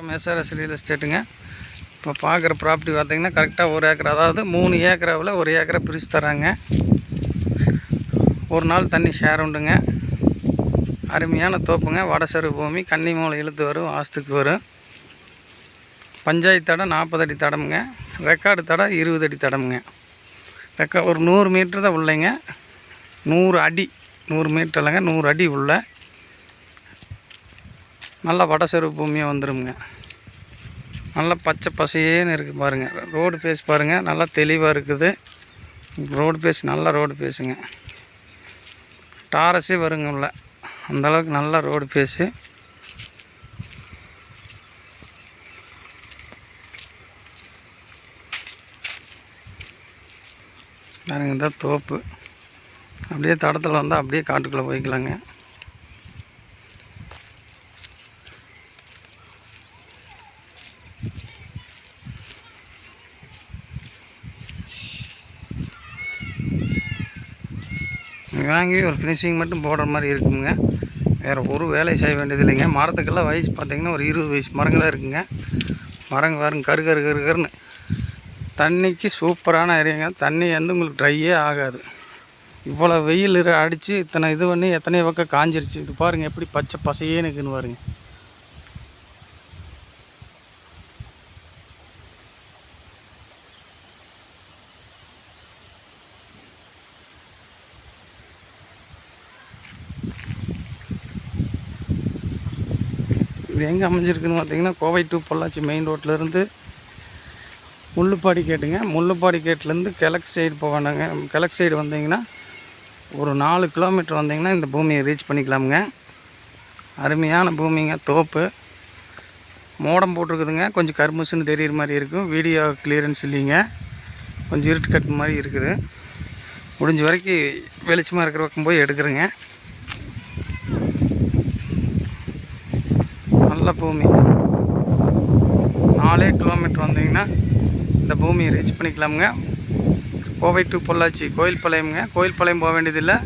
வணக்கம் SRS real எஸ்டேட்டுங்க இப்போ பார்க்குற ப்ராப்பர்ட்டி பார்த்தீங்கன்னா கரெக்டாக ஒரு ஏக்கர் அதாவது மூணு ஏக்கராவில் ஒரு ஏக்கரை பிரித்து தராங்க ஒரு நாள் தண்ணி ஷேர் உண்டுங்க. அருமையான தோப்புங்க. வடசரு பூமி கன்னி மூளை இழுத்து வரும் ஆஸ்துக்கு வரும். பஞ்சாயத்து தடம் நாற்பது அடி தடமுங்க. ரெக்கார்டு தடம் இருபது அடி தடமுங்க. ரெக்கா ஒரு நூறு மீட்ரு தான் உள்ளேங்க. நூறு அடி நூறு மீட்டர் இல்லைங்க நூறு அடி உள்ள. நல்லா வடசெரு பூமியாக வந்துருங்க நல்லா பச்சை பசையேன்னு இருக்குது பாருங்கள் ரோடு பேஸ் பாருங்கள் நல்லா தெளிவாக இருக்குது. ரோடு பேஸ் நல்ல ரோடு பேஸுங்க டாரஸே வருங்க உள்ள அந்தளவுக்கு நல்ல ரோடு பேஸு பாருங்க தான் தோப்பு. அப்படியே தடத்தில் வந்தால் அப்படியே காட்டுக்குள்ளே போய்க்கலாங்க. வாங்கி ஒரு ஃபினிஷிங் மட்டும் போடுற மாதிரி இருக்குங்க. வேறு ஒரு வேலை செய்ய வேண்டியது இல்லைங்க மரத்துக்கெல்லாம் வயசு பார்த்திங்கன்னா ஒரு இருபது வயசு மரங்க தான் இருக்குங்க. மரங்க பாருங்க கரு கரு கரு கருன்னு. தண்ணிக்கு சூப்பரான ஏரியாங்க. தண்ணி வந்து உங்களுக்கு ட்ரையே ஆகாது. இவ்வளோ வெயில் அடித்து இத்தனை இது பண்ணி எத்தனை பக்கம் காஞ்சிருச்சு. இது பாருங்கள் எப்படி பச்சை பசையே நிற்குன்னு பாருங்கள் இது எங்கே அமைஞ்சிருக்குன்னு பார்த்தீங்கன்னா கோவை டு பொள்ளாச்சி மெயின் ரோட்லேருந்து முள்ளுப்பாடி கேட்டுங்க முள்ளுப்பாடி கேட்லேருந்து கிழக்கு சைடு போவானாங்க கிழக்கு சைடு வந்தீங்கன்னா ஒரு நாலு கிலோமீட்டர் வந்தீங்கன்னா இந்த பூமியை ரீச் பண்ணிக்கலாமுங்க. அருமையான பூமிங்க தோப்பு. மோடம் போட்டிருக்குதுங்க. கொஞ்சம் கருமுசுன்னு தெரியுற மாதிரி இருக்கும். வீடியோ கிளியரன்ஸ் இல்லைங்க. கொஞ்சம் இருட்டு கட்டு மாதிரி இருக்குது. முடிஞ்ச வரைக்கும் வெளிச்சமாக இருக்கிற பக்கம் போய் எடுக்கிறேங்க. நல்ல பூமி. நாலே கிலோமீட்டர் வந்தீங்கன்னா இந்த பூமியை ரீச் பண்ணிக்கலாமுங்க. கோவை டு பொள்ளாச்சி கோயில்பாளையம்ங்க. கோயில்பாளையம் போக வேண்டியதில்லை.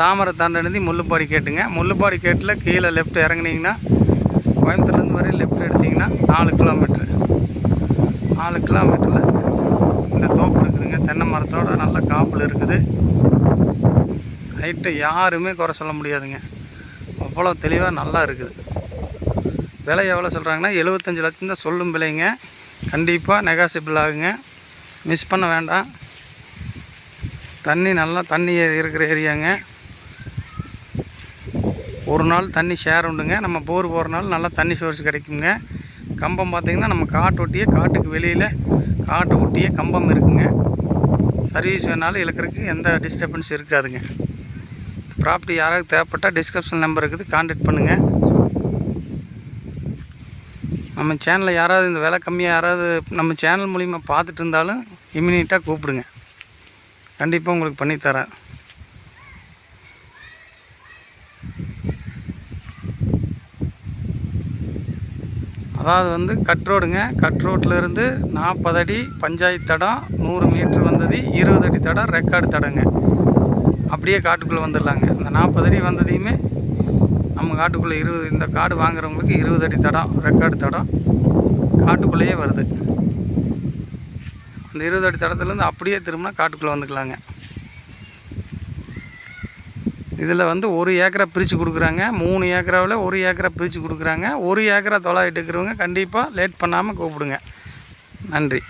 தாமரை தாண்டனதி முள்ளுப்பாடி கேட்டுங்க. முள்ளுப்பாடி கேட்டில் கீழே லெஃப்ட் இறங்குனீங்கன்னா கோயம்புத்தூர்லேருந்து வரை லெஃப்ட் எடுத்தீங்கன்னா நாலு கிலோமீட்ரு நாலு கிலோமீட்டரில் இந்த தோப்பு இருக்குதுங்க. தென்னை மரத்தோட நல்ல காப்பில் இருக்குது. ஹைட்டை யாருமே குறை சொல்ல முடியாதுங்க. அவ்வளோ தெளிவாக நல்லா இருக்குது. விலை எவ்வளோ சொல்கிறாங்கன்னா எழுபத்தஞ்சி லட்சம் தான் சொல்லும் விலைங்க. கண்டிப்பாக நெகாசிபிள் ஆகுங்க. மிஸ் பண்ண வேண்டாம். தண்ணி நல்லா தண்ணி இருக்கிற ஏரியாங்க. ஒரு நாள் தண்ணி ஷேர் உண்டுங்க. நம்ம போர் போகிறனால நல்லா தண்ணி சோர்ஸ் கிடைக்குங்க. கம்பம் பார்த்திங்கன்னா நம்ம காட்டு ஒட்டியே காட்டுக்கு வெளியில் காட்டு ஒட்டியே கம்பம் இருக்குங்க. சர்வீஸ் வேணாலும் இழுக்கிறதுக்கு எந்த டிஸ்டர்பன்ஸ் இருக்காதுங்க. ப்ராப்பர்ட்டி யாராவது தேவைப்பட்டால் டிஸ்கிரிப்ஷன் நம்பர் இருக்குது கான்டாக்ட் பண்ணுங்கள் நம்ம சேனலில் யாராவது இந்த விலை கம்மியாக யாராவது நம்ம சேனல் மூலிமா பார்த்துட்டு இருந்தாலும் இம்மிடியட்டாக கூப்பிடுங்க. கண்டிப்பாக உங்களுக்கு பண்ணித்தரேன். அதாவது வந்து கட் ரோடுங்க கட் ரோட்லேருந்து நாற்பது அடி பஞ்சாயத்து தடம் நூறு மீட்ரு வந்தது இருபது அடி தடம் ரெக்கார்டு தடங்க. அப்படியே காட்டுக்குள்ளே வந்துடலாங்க. அந்த நாற்பது அடி வந்ததையுமே நம்ம காட்டுக்குள்ளே இருபது இந்த காடு வாங்குறவங்களுக்கு இருபது அடி தடம் ரெக்கார்டு தடம் காட்டுக்குள்ளேயே வருது. அந்த இருபது அடி தடத்துலேருந்து அப்படியே திரும்பினா காட்டுக்குள்ளே வந்துக்கலாங்க. இதில் வந்து ஒரு ஏக்கரை பிரித்து கொடுக்குறாங்க. மூணு ஏக்கராவில் ஒரு ஏக்கரை பிரித்து கொடுக்குறாங்க. ஒரு ஏக்கரா தொலாயிட்டு இருக்கிறவங்க கண்டிப்பாக லேட் பண்ணாமல் கூப்பிடுங்க. நன்றி.